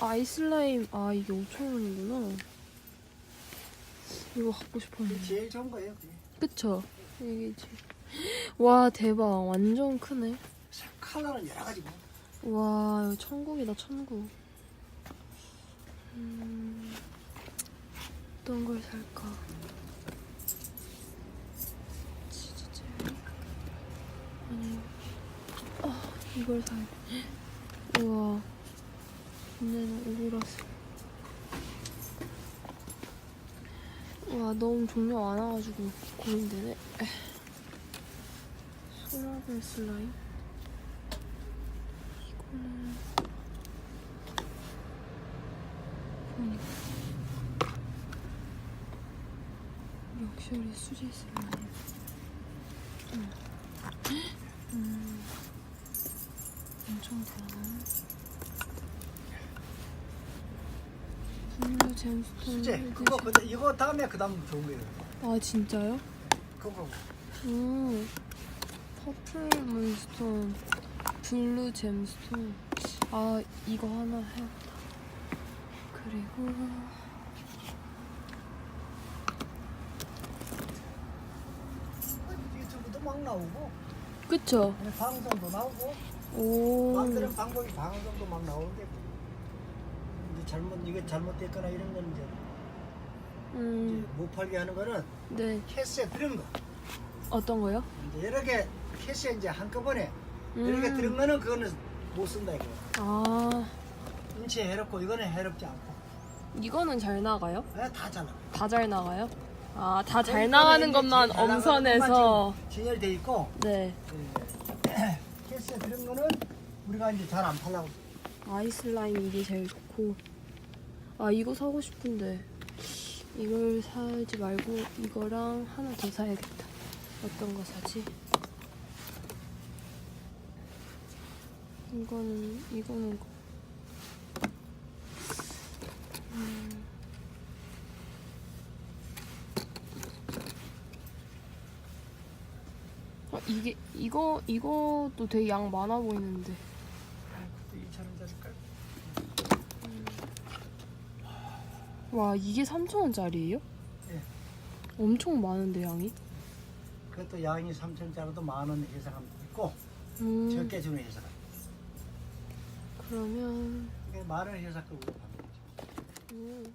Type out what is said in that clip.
아이슬라임. 아 이게 5,000원이구나. 이거 갖고 싶었는데. 제일 좋은 거예요. 그게. 그쵸? 이게지 와 대박. 완전 크네. 컬러는 여러 가지고. 와 이거 천국이다 천국. 음, 어떤 걸 살까? 치즈 젤리 아니 아 이걸 사야 돼. 우와 얘네는 오로라스 와 너무 종류 많아가지고 고민되네. 소라벨 슬라임? 이거는 보니까. 럭셔리 수제 슬라임. 음. 음. 엄청 많아 블루 잼스톤 수제. 그거 근데 이거 다음에 그 다음 좋은 거예요. 아 진짜요? 그거 음, 퍼플 문스톤, 블루 잼스톤. 아, 이거 하나 해야겠다. 그리고 유튜브도 막 나오고 그쵸? 방송도 나오고 오, 만드는 방법이 방송도 막 나오는데 잘못 이게 잘못됐거나 이런 건 이제, 음, 이제 못 팔게 하는 거는 네. 캐스에 들은 거 어떤 거요? 이제 여러 개 캐스에 이제 한꺼번에 여러 개 들은 거는 그거는 못 쓴다 이거. 아, 인체에 해롭고 이거는 해롭지 않고 이거는 잘 나가요? 그냥 다 잘라. 다 잘 나가요? 아, 다 잘 나가는 것만 엄선해서. 진열돼 있고 네. 예, 캐스에 들은 거는 우리가 이제 잘 안 팔라고. 아이슬라임 이게 제일 좋고 아 이거 사고 싶은데 이걸 사지 말고 이거랑 하나 더 사야겠다 어떤 거 사지? 이거는 이거는 거. 음. 아, 이게 이거 이것도 되게 양 많아 보이는데 2,000원짜리일까요? 와 이게 3,000원짜리예요? 예. 엄청 많은데 양이? 그것도 양이 3,000원짜리도 만원 해상하면 있고 음, 적게 주는 회사가 그러면 이게 만원 거죠. 음,